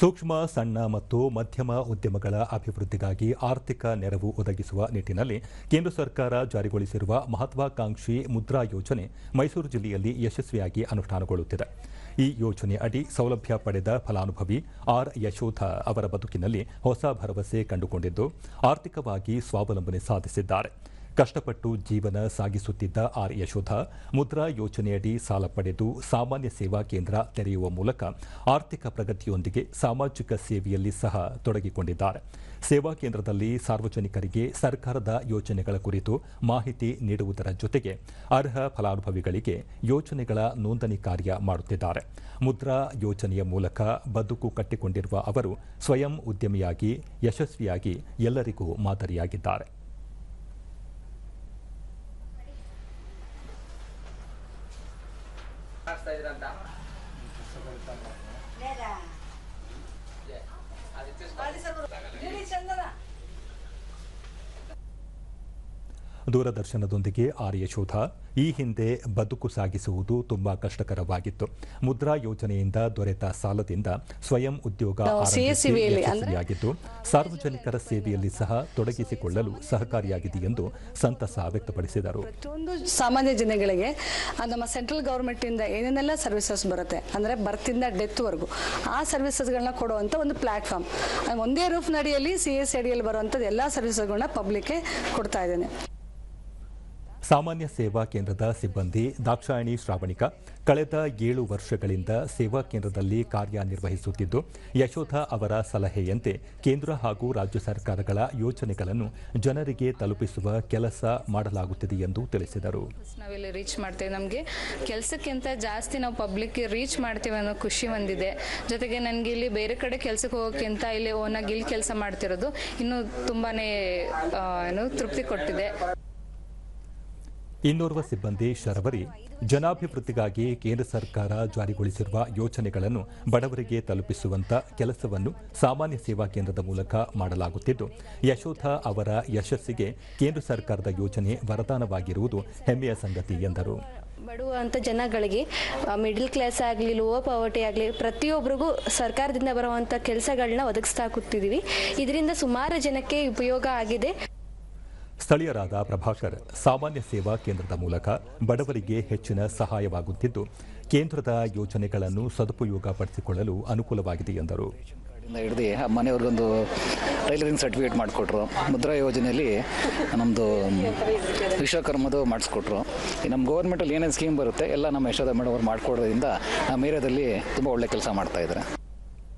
ಸೂಕ್ಷ್ಮ, ಸಣ್ಣ ಮತ್ತು ಮಧ್ಯಮ ಉದ್ಯಮಗಳ ಅಭಿವೃದ್ಧಿಗಾಗಿ ಆರ್ಥಿಕ ನೆರವು ಒದಗಿಸುವ ನಿಟ್ಟಿನಲ್ಲಿ ಕೇಂದ್ರ ಸರ್ಕಾರ ಜಾರಿಗೊಳಿಸಿರುವ ಮಹತ್ವಾಕಾಂಕ್ಷಿ ಮುದ್ರಾ ಯೋಜನೆ ಮೈಸೂರು ಜಿಲ್ಲೆಯಲ್ಲಿ ಯಶಸ್ವಿಯಾಗಿ ಅನುಷ್ಠಾನಗೊಳ್ಳುತ್ತಿದೆ. ಈ ಯೋಜನೆ ಅಡಿ ಸೌಲಭ್ಯ ಪಡೆದ ಫಲಾನುಭವಿ ಆರ್. ಯಶೋಧ ಅವರ ಬದುಕಿನಲ್ಲಿ ಹೊಸ ಭರವಸೆ ಕಂಡುಕೊಂಡಿದ್ದು, ಆರ್ಥಿಕವಾಗಿ ಸ್ವಾವಲಂಬನೆ ಸಾಧಿಸಿದ್ದಾರೆ. ಕಷ್ಟಪಟ್ಟು ಜೀವನ ಸಾಗಿಸುತ್ತಿದ್ದ ಆರ್ ಯಶೋಧ ಮುದ್ರಾ ಯೋಜನೆಯಡಿ ಸಾಲ ಪಡೆದು ಸಾಮಾನ್ಯ ಸೇವಾ ಕೇಂದ್ರ ತೆರೆಯುವ ಮೂಲಕ ಆರ್ಥಿಕ ಪ್ರಗತಿಯೊಂದಿಗೆ ಸಾಮಾಜಿಕ ಸೇವೆಯಲ್ಲಿ ಸಹ ತೊಡಗಿಕೊಂಡಿದ್ದಾರೆ. ಸೇವಾ ಕೇಂದ್ರದಲ್ಲಿ ಸಾರ್ವಜನಿಕರಿಗೆ ಸರ್ಕಾರದ ಯೋಜನೆಗಳ ಕುರಿತು ಮಾಹಿತಿ ನೀಡುವುದರ ಜೊತೆಗೆ ಅರ್ಹ ಫಲಾನುಭವಿಗಳಿಗೆ ಯೋಜನೆಗಳ ನೋಂದಣಿ ಕಾರ್ಯ ಮಾಡುತ್ತಿದ್ದಾರೆ. ಮುದ್ರಾ ಯೋಜನೆಯ ಮೂಲಕ ಬದುಕು ಕಟ್ಟಿಕೊಂಡಿರುವ ಅವರು ಸ್ವಯಂ ಉದ್ಯಮಿಯಾಗಿ, ಯಶಸ್ವಿಯಾಗಿ ಎಲ್ಲರಿಗೂ ಮಾದರಿಯಾಗಿದ್ದಾರೆ. ಮಾಡ್ತಾ ಇದ್ರಂತ? ದೂರದರ್ಶನದೊಂದಿಗೆ ಆರ್ ಯಶೋಧ ಈ ಹಿಂದೆ ಬದುಕು ಸಾಗಿಸುವುದು ತುಂಬಾ ಕಷ್ಟಕರವಾಗಿತ್ತು. ಮುದ್ರಾ ಯೋಜನೆಯಿಂದ ದೊರೆತ ಸಾಲದಿಂದ ಸ್ವಯಂ ಉದ್ಯೋಗ ಯಶಸ್ವಿಯಾಗಿದ್ದು ಸಾರ್ವಜನಿಕರ ಸೇವೆಯಲ್ಲಿ ಸಹ ತೊಡಗಿಸಿಕೊಳ್ಳಲು ಸಹಕಾರಿಯಾಗಿದೆ ಎಂದು ಸಂತಸ ವ್ಯಕ್ತಪಡಿಸಿದರು. ಪ್ರತಿಯೊಂದು ಸಾಮಾನ್ಯ ಜನಗಳಿಗೆ ನಮ್ಮ ಸೆಂಟ್ರಲ್ ಗೌರ್ಮೆಂಟ್ ಇಂದ ಏನೇನೆಲ್ಲ ಸರ್ವಿಸಸ್ ಬರುತ್ತೆ ಅಂದ್ರೆ ಬರ್ತಿಂದ ಡೆತ್ ವರೆಗೂ ಆ ಸರ್ವಿಸಸ್ಗಳನ್ನ ಕೊಡುವಂತ ಒಂದು ಪ್ಲಾಟ್ಫಾರ್ಮ್. ಒಂದೇ ರೂಫ್ ನಡಿಯಲ್ಲಿ ಸಿ ಎಸ್ ಅಡಿಯಲ್ಲಿ ಎಲ್ಲಾ ಎಲ್ಲ ಸರ್ವಿಸಸ್ಗಳನ್ನ ಪಬ್ಲಿಕ್ ಕೊಡ್ತಾ ಇದ್ದೇನೆ. ಸಾಮಾನ್ಯ ಸೇವಾ ಕೇಂದ್ರದ ಸಿಬ್ಬಂದಿ, ದಾಕ್ಷಾಯಣಿ ಶ್ರಾವಣಿಕ, ಕಳೆದ ಏಳು ವರ್ಷಗಳಿಂದ ಸೇವಾ ಕೇಂದ್ರದಲ್ಲಿ ಕಾರ್ಯನಿರ್ವಹಿಸುತ್ತಿದ್ದು, ಯಶೋಧ ಅವರ ಸಲಹೆಯಂತೆ ಕೇಂದ್ರ ಹಾಗೂ ರಾಜ್ಯ ಸರ್ಕಾರಗಳ ಯೋಜನೆಗಳನ್ನು ಜನರಿಗೆ ತಲುಪಿಸುವ ಕೆಲಸ ಮಾಡಲಾಗುತ್ತಿದೆ ಎಂದು ತಿಳಿಸಿದರು. ನಾವೆಲ್ಲ ರೀಚ್ ಮಾಡ್ತೇವೆ ನಮಗೆ. ಕೆಲಸಕ್ಕಿಂತ ಜಾಸ್ತಿ ನಾವು ಪಬ್ಲಿಕ್ ರೀಚ್ ಮಾಡ್ತೇವೆ ಅನ್ನೋ ಖುಷಿ ಹೊಂದಿದೆ ಜೊತೆಗೆ ನನಗೆ ಇಲ್ಲಿ ಬೇರೆ ಕಡೆ ಕೆಲಸಕ್ಕೆ ಹೋಗೋಕ್ಕಿಂತ ಇಲ್ಲಿ ಓನಾಗಿ ಇಲ್ಲಿ ಕೆಲಸ ಮಾಡ್ತಿರೋದು ಇನ್ನೂ ತುಂಬಾ ಏನು ತೃಪ್ತಿ ಕೊಟ್ಟಿದೆ. ಇನ್ನೋರ್ವ ಸಿಬ್ಬಂದಿ ಶರವರಿ ಜನಾಭಿವೃದ್ಧಿಗಾಗಿ ಕೇಂದ್ರ ಸರ್ಕಾರ ಜಾರಿಗೊಳಿಸಿರುವ ಯೋಜನೆಗಳನ್ನು ಬಡವರಿಗೆ ತಲುಪಿಸುವಂತ ಕೆಲಸವನ್ನು ಸಾಮಾನ್ಯ ಸೇವಾ ಕೇಂದ್ರದ ಮೂಲಕ ಮಾಡಲಾಗುತ್ತಿದ್ದು, ಯಶೋಧ ಅವರ ಯಶಸ್ಸಿಗೆ ಕೇಂದ್ರ ಸರ್ಕಾರದ ಯೋಜನೆ ವರದಾನವಾಗಿರುವುದು ಹೆಮ್ಮೆಯ ಸಂಗತಿ ಎಂದರು. ಬಡವ ಅಂತ ಜನಗಳಿಗೆ ಮಿಡಿಲ್ ಕ್ಲಾಸ್ ಆಗಲಿ ಲೋ ಪಾವರ್ಟಿ ಆಗಲಿ ಪ್ರತಿಯೊಬ್ಬರಿಗೂ ಸರ್ಕಾರದಿಂದ ಬರುವಂಥ ಕೆಲಸಗಳನ್ನ ಒದಗಿಸ್ತಾ ಕೂತಿದ್ದೀವಿ ಇದರಿಂದ ಸುಮಾರು ಜನಕ್ಕೆ ಉಪಯೋಗ ಆಗಿದೆ. ಸ್ಥಳೀಯರಾದ ಪ್ರಭಾಕರ್ ಸಾಮಾನ್ಯ ಸೇವಾ ಕೇಂದ್ರದ ಮೂಲಕ ಬಡವರಿಗೆ ಹೆಚ್ಚಿನ ಸಹಾಯವಾಗುತ್ತಿದ್ದು, ಕೇಂದ್ರದ ಯೋಜನೆಗಳನ್ನು ಸದುಪಯೋಗ ಪಡಿಸಿಕೊಳ್ಳಲು ಅನುಕೂಲವಾಗಿದೆ ಎಂದರು. ಹಿಡಿದು ಮನೆಯವ್ರಿಗೊಂದು ಟೈಲರಿಂಗ್ ಸರ್ಟಿಫಿಕೇಟ್ ಮಾಡಿಕೊಟ್ರು. ಮುದ್ರಾ ಯೋಜನೆಯಲ್ಲಿ ನಮ್ಮದು ವಿಶ್ವಕರ್ಮದು ಮಾಡಿಸ್ಕೊಟ್ರು. ನಮ್ಮ ಗೌರ್ಮೆಂಟಲ್ಲಿ ಏನೇನು ಸ್ಕೀಮ್ ಬರುತ್ತೆ, ಎಲ್ಲ ನಮ್ಮ ಯಶೋಧ ಮೇಡಮ್ ಅವ್ರು ಮಾಡಿಕೊಡೋದ್ರಿಂದ ನಮ್ಮ ಏರಿಯಾದಲ್ಲಿ ತುಂಬ ಒಳ್ಳೆ ಕೆಲಸ ಮಾಡ್ತಾ ಇದ್ದಾರೆ.